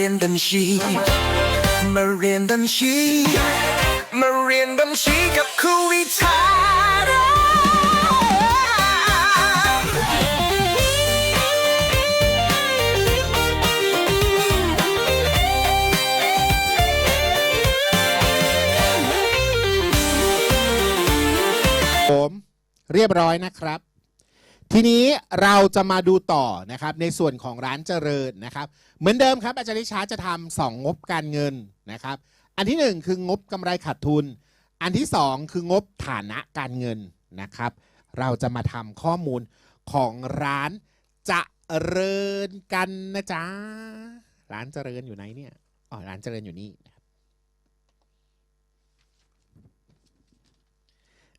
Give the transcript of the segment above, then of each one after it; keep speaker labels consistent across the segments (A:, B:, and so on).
A: รียนบัญชี มาเรียนบัญชี มาเรียนบัญชีกับครูวิชา
B: ผมเรียบร้อยนะครับ ทีนี้เราจะมาดูต่อนะครับในส่วนของร้านเจริญนะครับ เหมือนเดิมครับอาจารย์ลิชาจะทำสองงบการเงินนะครับ อันที่หนึ่งคืองบกำไรขาดทุน อันที่สองคืองบฐานะการเงินนะครับ เราจะมาทำข้อมูลของร้านเจริญกันนะจ๊ะร้านเจริญอยู่ไหนเนี่ยอ๋อร้านเจริญอยู่นี่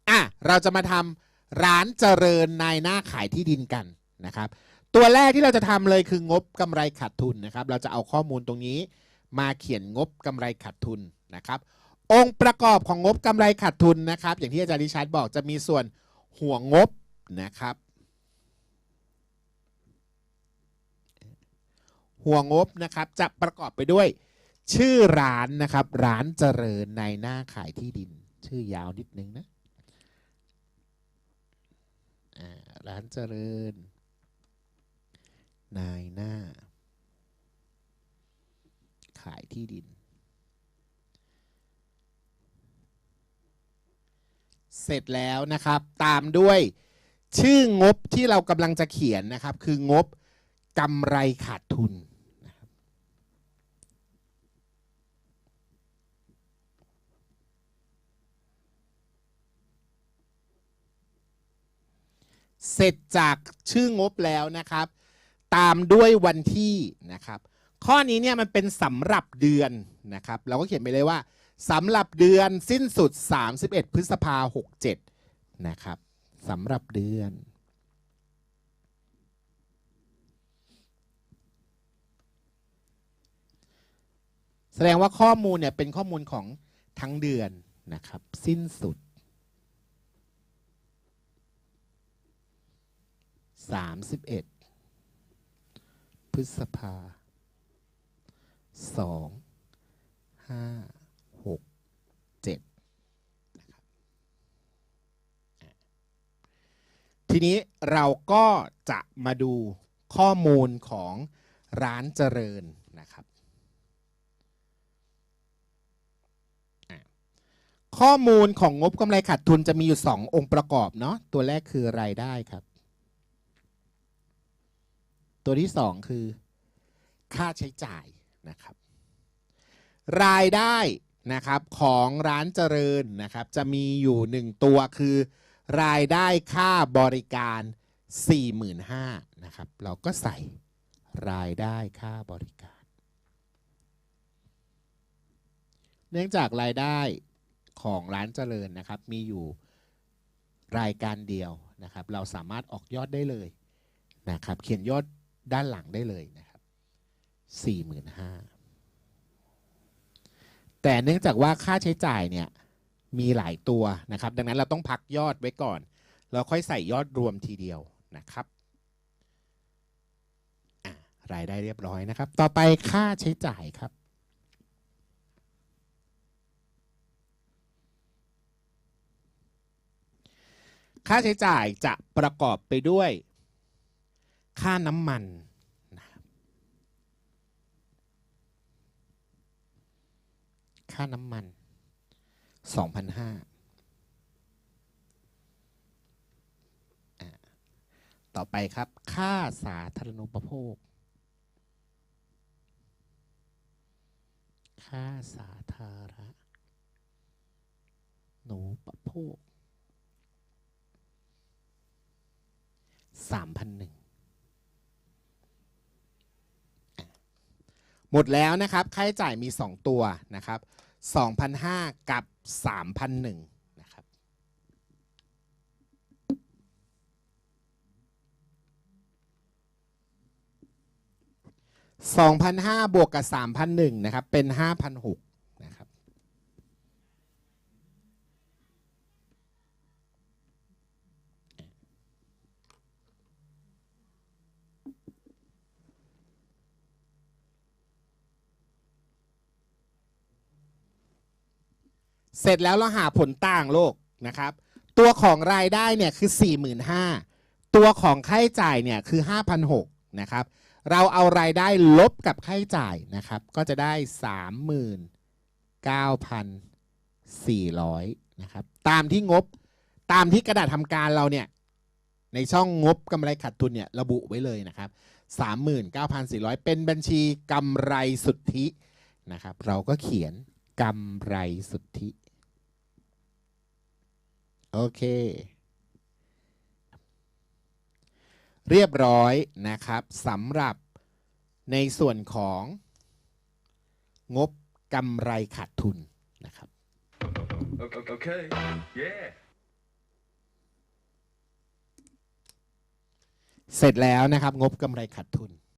B: อะเราจะมาทำ ร้านเจริญนายหน้าขายที่ดินกันนะครับ ตัวแรกที่เราจะทำเลยคืองบกำไรขาดทุนนะครับ เราจะเอาข้อมูลตรงนี้ มาเขียนงบกำไรขาดทุนนะครับ องค์ประกอบของงบกำไรขาดทุนนะครับ อย่างที่อาจารย์ดิชาร์ดบอกจะมีส่วนหัวงบนะครับ หัวงบนะครับจะประกอบไปด้วย ชื่อร้านนะครับ ร้านเจริญในหน้าขายที่ดิน ชื่อยาวนิดนึงนะ ร้านเจริญ นายหน้า ขายที่ดิน เสร็จแล้วนะครับ ตามด้วยชื่องบที่เรากำลังจะเขียนนะครับ คืองบกำไรขาดทุนนะครับ เสร็จจากชื่องบแล้วนะครับ ตามด้วยวันที่นะครับ ข้อนี้เนี่ยมันเป็นสำหรับเดือนนะครับ เราก็เขียนไปเลยว่าสำหรับเดือนสิ้นสุด 31 พฤษภา67นะครับสำหรับเดือน แสดงว่าข้อมูลเนี่ยเป็นข้อมูลของทั้งเดือนนะครับ สิ้นสุด 31 พฤษภาสองห้าหกเจ็ดนะครับ ทีนี้เราก็จะมาดูข้อมูลของร้านเจริญนะครับ ข้อมูลของงบกำไรขาดทุนจะมีอยู่ 2 องค์ประกอบเนาะ ตัวแรกคือรายได้ครับ ตัวที่ 2 คือ ค่าใช้จ่ายนะครับ รายได้นะครับของร้านเจริญนะครับ จะมีอยู่หนึ่งตัวคือ รายได้ค่าบริการ 45,000นะครับ เราก็ใส่รายได้ค่าบริการ เนื่องจากรายได้ของร้านเจริญนะครับ มีอยู่รายการเดียวนะครับ เราสามารถออกยอดได้เลยนะครับ เขียนยอด ด้านหลังได้เลยนะครับ45,000แต่เนื่องจากว่าค่าใช้จ่ายเนี่ยมีหลายตัวนะครับ ดังนั้นเราต้องพักยอดไว้ก่อน แล้วค่อยใส่ยอดรวมทีเดียวนะครับรายได้เรียบร้อยนะครับ ต่อไปค่าใช้จ่ายครับ ค่าใช้จ่ายจะประกอบไปด้วย ค่าน้ำมันนะครับค่าน้ำมัน2,500อะต่อไปครับ ค่าสาธารณูปโภค ค่าสาธารณูปโภค3,001 หมดแล้วนะครับค่าใช้จ่ายมี 2 ตัวนะครับ2,005กับ 3,001นะครับ2,005บวกกับ3,001นะครับเป็น5,006นะครับ 5,006 เสร็จแล้วเราหาผลต่างโลกนะครับ ตัวของรายได้เนี่ยคือ 45,000 ตัวของค่าใช้จ่ายเนี่ยคือ 5,600นะครับ เราเอารายได้ลบกับค่าใช้จ่ายนะครับ ก็จะได้ 39,400นะครับ ตามที่งบตามที่กระดาษทำการเราเนี่ยในช่องงบกำไรขาดทุนเนี่ยระบุไว้เลยนะครับ 39,400 เป็นบัญชีกำไรสุทธินะครับ เราก็เขียนกำไรสุทธิ โอเค เรียบร้อยนะครับสำหรับในส่วนของงบกำไรขาดทุนนะครับ
C: Okay. okay. Yeah.
B: เสร็จแล้วนะครับ งบกำไรขาดทุน